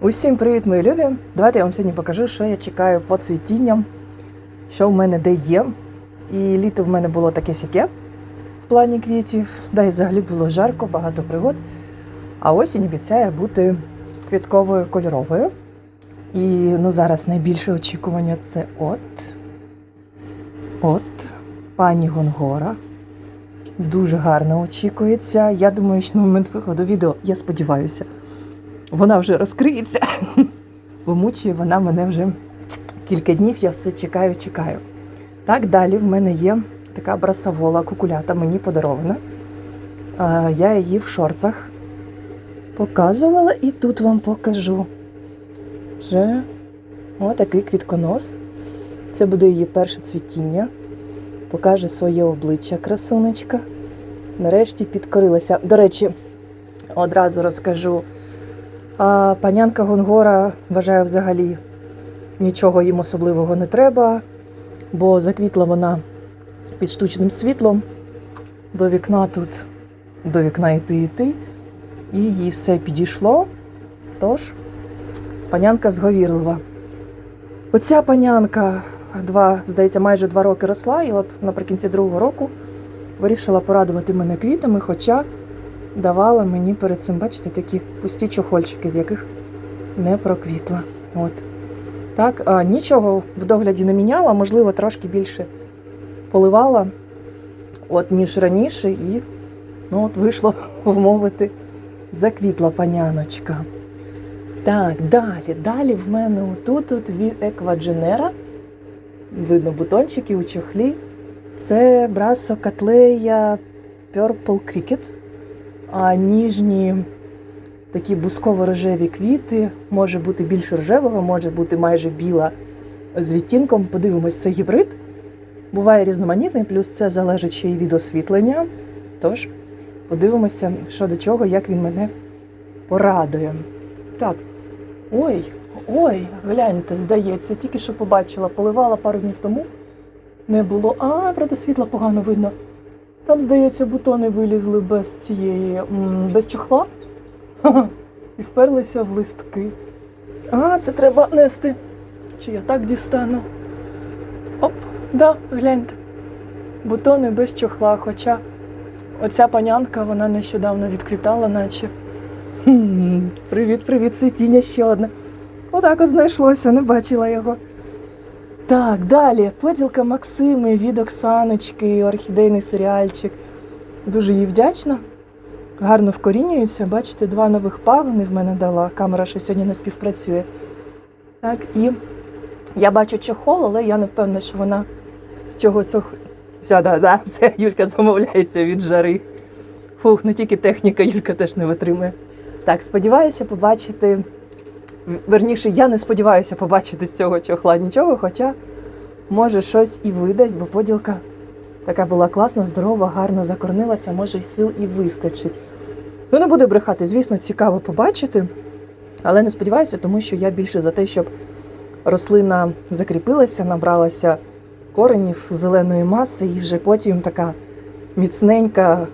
Усім привіт, мої любі! Давайте я вам сьогодні покажу, що я чекаю по цвітінням, що в мене де є. І літо в мене було таке сяке в плані квітів, да і взагалі було жарко, багато пригод. А осінь обіцяє бути квітковою кольоровою. І ну, зараз найбільше очікування це от, от пані Гонгора. Дуже гарно очікується. Я думаю, що на момент виходу відео, я сподіваюся, вона вже розкриється, бо мучує вона мене вже кілька днів, я все чекаю, чекаю. Так, далі в мене є така брасовола кукулята, мені подарована. Я її в шорцах показувала і тут вам покажу. Вже отакий квітконос. Це буде її перше цвітіння. Покаже своє обличчя красунечка. Нарешті підкорилася. До речі, одразу розкажу. А панянка Гонгора вважає взагалі нічого їм особливого не треба, бо заквітла вона під штучним світлом. До вікна тут, до вікна йти йти. І їй все підійшло. Тож, панянка зговірлива. Оця панянка два, здається, майже два роки росла, і от наприкінці другого року вирішила порадувати мене квітами, хоча давала мені перед цим, бачите, такі пусті чохольчики, з яких не проквітла. От. Так, а, нічого в догляді не міняла, можливо, трошки більше поливала, от, ніж раніше, і ну, от вийшло вмовити, заквітла паняночка. Так, далі, далі в мене отут от від Еквадженера. Видно бутончики у чохлі. Це брасо Котлея Purple Cricket. А ніжні такі бусково-рожеві квіти. Може бути більш рожевого, може бути майже біла з відтінком. Подивимось, це гібрид. Буває різноманітний, плюс це залежить ще й від освітлення. Тож подивимося, що до чого, як він мене порадує. Так, ой, ой, гляньте, здається, тільки що побачила, поливала пару днів тому. Не було. А, правда, світла погано видно. Там, здається, бутони вилізли без цієї, без чохла. І вперлися в листки. А, це треба нести. Чи я так дістану? Оп, да, гляньте. Бутони без чохла, хоча оця панянка, вона нещодавно відквітала, наче. Хм, Привіт, привіт, цвітіння ще одне. Отак от знайшлося, не бачила його. Так, далі. Поділка Максими від Оксаночки, орхідейний серіальчик. Дуже їй вдячна. Гарно вкорінюється. Бачите, два нових пагони в мене дала. Камера що сьогодні не співпрацює. Так, і я бачу чохол, але я не впевнена, що вона з чого цього. Все, да, да, все, Юлька замовляється від жари. Фух, не тільки техніка, Юлька теж не витримує. Так, сподіваюся побачити. Верніше, я не сподіваюся побачити з цього чохла нічого, хоча може щось і видасть, бо поділка така була класна, здорова, гарно закорнилася, може сил і вистачить. Ну, не буду брехати, звісно, цікаво побачити, але не сподіваюся, тому що я більше за те, щоб рослина закріпилася, набралася коренів зеленої маси, і вже потім така міцненька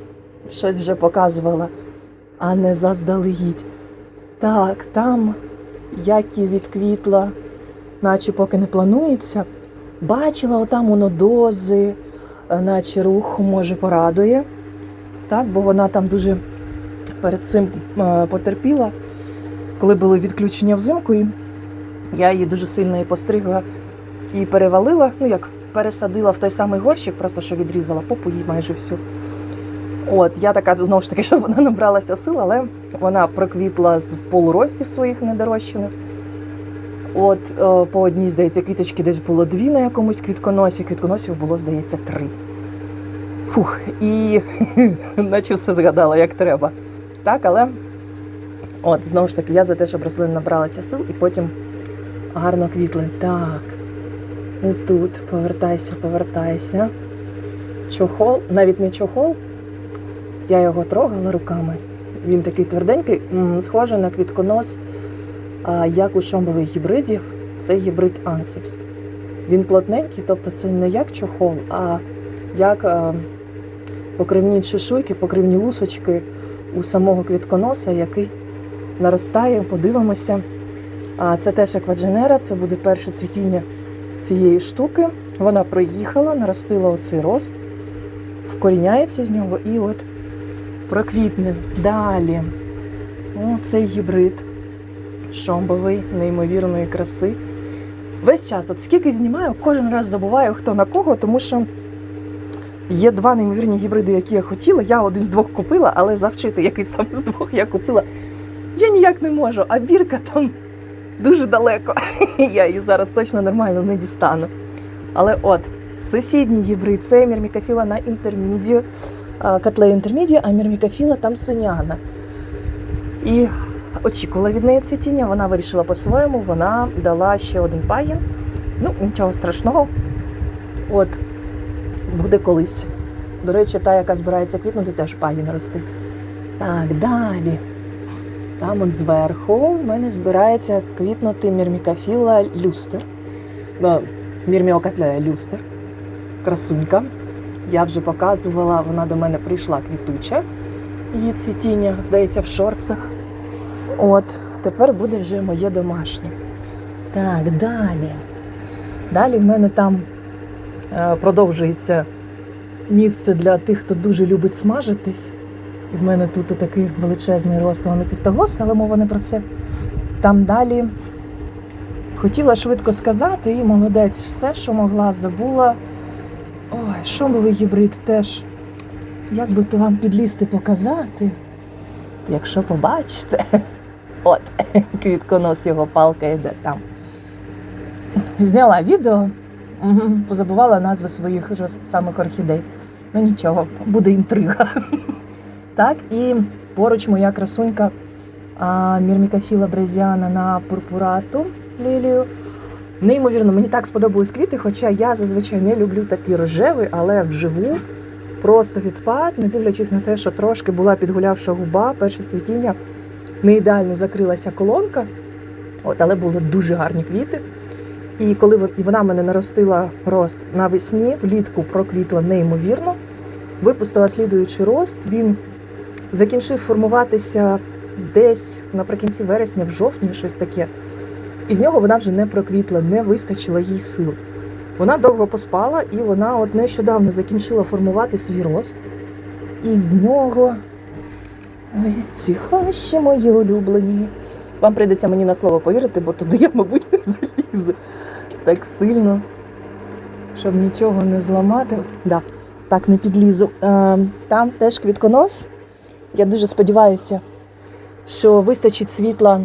щось вже показувала, а не заздалегідь. Так, там як і відквітла, наче поки не планується. Бачила отам воно дози, е, наче рух може порадує. Так, бо вона там дуже перед цим е, потерпіла, коли були відключення взимку, і я її дуже сильно і постригла і перевалила. Ну як пересадила в той самий горщик, просто що відрізала попу їй майже всю. От, я така знову ж таки, щоб вона набралася сил, але вона проквітла з полуростів своїх недорощених. От е, по одній, здається, квіточки десь було дві на якомусь квітконосі, квітконосів було, здається, три. Фух, і наче все згадала, як треба. Так, але от, знову ж таки, я за те, щоб рослини набралася сил і потім гарно квітли. Так. І тут повертайся, повертайся. Чохол, навіть не чохол, я його трогала руками. Він такий тверденький, схожий на квітконос, як у шомбових гібридів. Це гібрид Ансепс. Він плотненький, тобто це не як чохол, а як покривні чешуйки, покривні лусочки у самого квітконоса, який наростає. Подивимося, А це теж аквадженера, це буде перше цвітіння цієї штуки. Вона проїхала, наростила оцей рост, вкоріняється з нього і от проквітне. Далі. О, цей гібрид шомбовий, неймовірної краси. Весь час, от скільки знімаю, кожен раз забуваю, хто на кого, тому що є два неймовірні гібриди, які я хотіла. Я один з двох купила, але завчити який саме з двох я купила. Я ніяк не можу, а бірка там дуже далеко. Я її зараз точно нормально не дістану. Але от, сусідній гібрид це мірмікофіла на інтермідію, котлею інтермідію, а мірмікофіла там синяна. І очікувала від неї цвітіння, вона вирішила по-своєму, вона дала ще один пагін. Ну, нічого страшного. От, буде колись. До речі, та, яка збирається квітнути, теж пагін рости. Так, далі. Там от зверху в мене збирається квітнути мірмікофіла люстер. Мірміокатлея люстер. Красунька. Я вже показувала, вона до мене прийшла квітуча. Її цвітіння, здається, в шорцах. От, тепер буде вже моє домашнє. Так, далі. Далі в мене там е, продовжується місце для тих, хто дуже любить смажитись. І в мене тут такий величезний рост аметистоглос, але мова не про це. Там далі хотіла швидко сказати, і молодець, все, що могла, забула. Ой, шомовий гібрид теж. Як би то вам підлізти показати, якщо побачите, от квітконос його палка йде там. Зняла відео, позабувала назви своїх вже самих орхідей. Ну нічого, буде інтрига. Так, і поруч моя красунька а, Мірмікофіла Брезіана на пурпурату лілію. Неймовірно, мені так сподобались квіти, хоча я зазвичай не люблю такий рожевий, але вживу просто відпад, не дивлячись на те, що трошки була підгулявша губа, перше цвітіння, не ідеально закрилася колонка, от, але були дуже гарні квіти. І коли вона мене наростила рост навесні, влітку проквітла неймовірно, випустила слідуючий рост, він закінчив формуватися десь наприкінці вересня, в жовтні, щось таке. І з нього вона вже не проквітла, не вистачило їй сил. Вона довго поспала, і вона от нещодавно закінчила формувати свій рост. І з нього ці хащі мої улюблені. Вам прийдеться мені на слово повірити, бо туди я, мабуть, не залізу так сильно, щоб нічого не зламати. Да, так, не підлізу. Е, там теж квітконос. Я дуже сподіваюся, що вистачить світла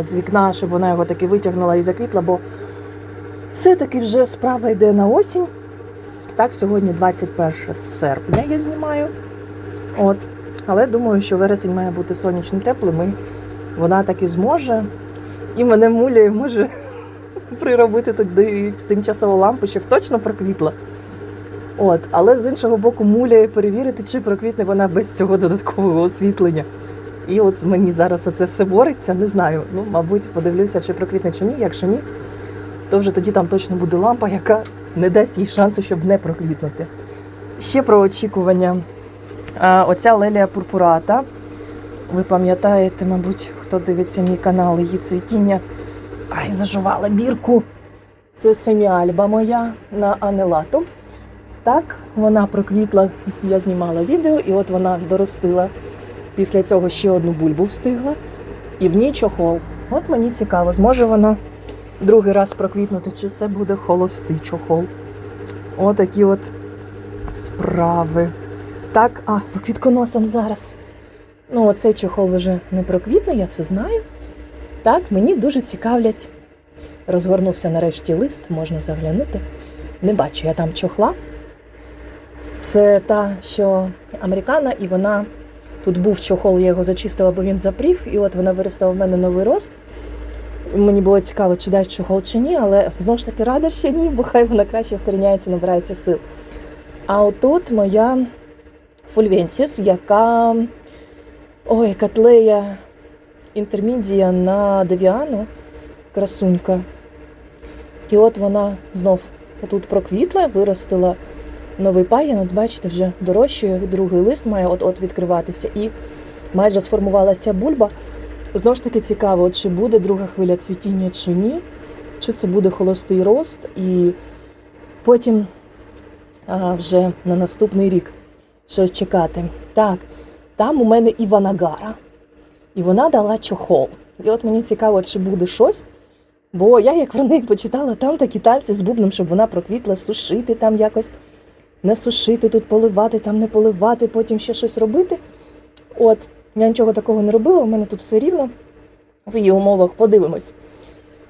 з вікна, щоб вона його таки витягнула і заквітла, бо все-таки вже справа йде на осінь. Так, сьогодні 21 серпня я знімаю. От. Але думаю, що вересень має бути сонячним теплим, і вона таки зможе. І мене муляє, може приробити туди тимчасову лампу, щоб точно проквітла. От, але з іншого боку, муляє перевірити, чи проквітне вона без цього додаткового освітлення. І от мені зараз оце все бореться, не знаю. Ну, мабуть, подивлюся, чи проквітне чи ні. Якщо ні, то вже тоді там точно буде лампа, яка не дасть їй шансу, щоб не проквітнути. Ще про очікування. Оця лелія пурпурата. Ви пам'ятаєте, мабуть, хто дивиться мій канал, її цвітіння. Ай, зажувала бірку. Це семіальба моя на анелату. Так, вона проквітла, я знімала відео, і от вона доростила. Після цього ще одну бульбу встигла. І в ній чохол. От мені цікаво, зможе вона другий раз проквітнути, чи це буде холостий чохол. Отакі от справи. Так, а, по квітконосам зараз. Ну, оцей чохол вже не проквітне, я це знаю. Так, мені дуже цікавлять. Розгорнувся нарешті лист, можна заглянути. Не бачу я там чохла. Це та, що американа, і вона тут був чохол, я його зачистила, бо він запрів, і от вона виростила в мене новий рост. Мені було цікаво, чи дасть чохол чи ні, але знову ж таки рада, що ні, бо хай вона краще вкоріняється, набирається сил. А отут моя фульвенсіс, яка ой, котлея інтермідія на девіану, красунька. І от вона знов тут проквітла, виростила новий пагін. От бачите, вже дорожчає, другий лист має от-от відкриватися. І майже сформувалася бульба. Знову ж таки цікаво, чи буде друга хвиля цвітіння чи ні, чи це буде холостий рост, і потім а, вже на наступний рік щось чекати. Так, там у мене Іванагара, і вона дала чохол. І от мені цікаво, чи буде щось. Бо я, як про неї почитала, там такі танці з бубном, щоб вона проквітла, сушити там якось, не сушити, тут поливати, там не поливати, потім ще щось робити. От, я нічого такого не робила, у мене тут все рівно. В її умовах подивимось,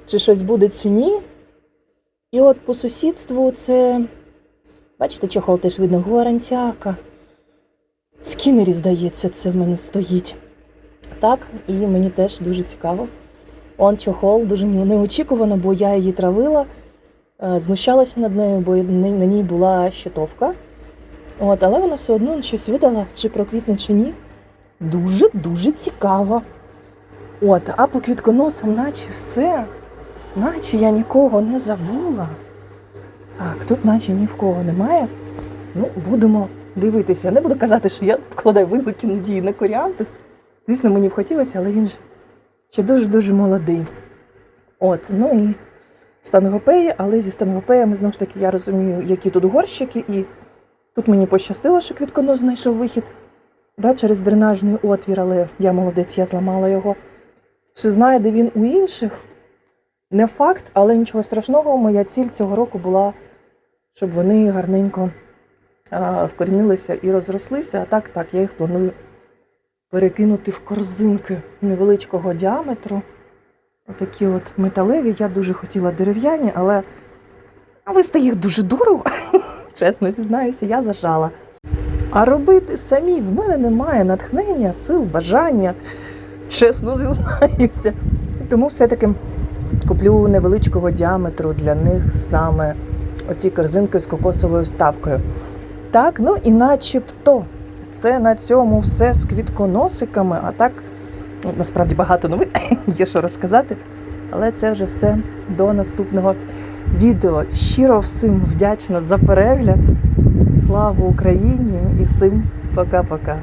чи щось буде, чи ні. І от по сусідству це, бачите, чохол теж видно, гуарантяка. Скінері, здається, це в мене стоїть. Так, і мені теж дуже цікаво. Он чохол дуже неочікувано, бо я її травила, знущалася над нею, бо на ній була щитовка. От, але вона все одно щось видала, чи проквітне, чи ні. Дуже-дуже цікаво. От, а по квітконосам, наче все, наче я нікого не забула. Так, тут наче ні в кого немає. Ну, будемо дивитися. Не буду казати, що я вкладаю великі надії на коріантус. Звісно, мені б хотілося, але він же ще дуже-дуже молодий. От, ну і стангопеї, але зі стангопеями, знову ж таки, я розумію, які тут горщики, і тут мені пощастило, що квітконос знайшов вихід да, через дренажний отвір, але я молодець, я зламала його. Чи знайде він у інших? Не факт, але нічого страшного. Моя ціль цього року була, щоб вони гарненько а, вкорінилися і розрослися. А так, так, я їх планую перекинути в корзинки невеличкого діаметру. Отакі от металеві. Я дуже хотіла дерев'яні, але вести їх дуже дорого. Чесно зізнаюся, я зажала. А робити самі в мене немає натхнення, сил, бажання. Чесно зізнаюся. Тому все-таки куплю невеличкого діаметру для них саме оці корзинки з кокосовою вставкою. Так, ну і начебто це на цьому все з квітконосиками, а так ну, насправді багато новин є що розказати. Але це вже все до наступного відео. Щиро всім вдячна за перегляд. Слава Україні і всім пока-пока.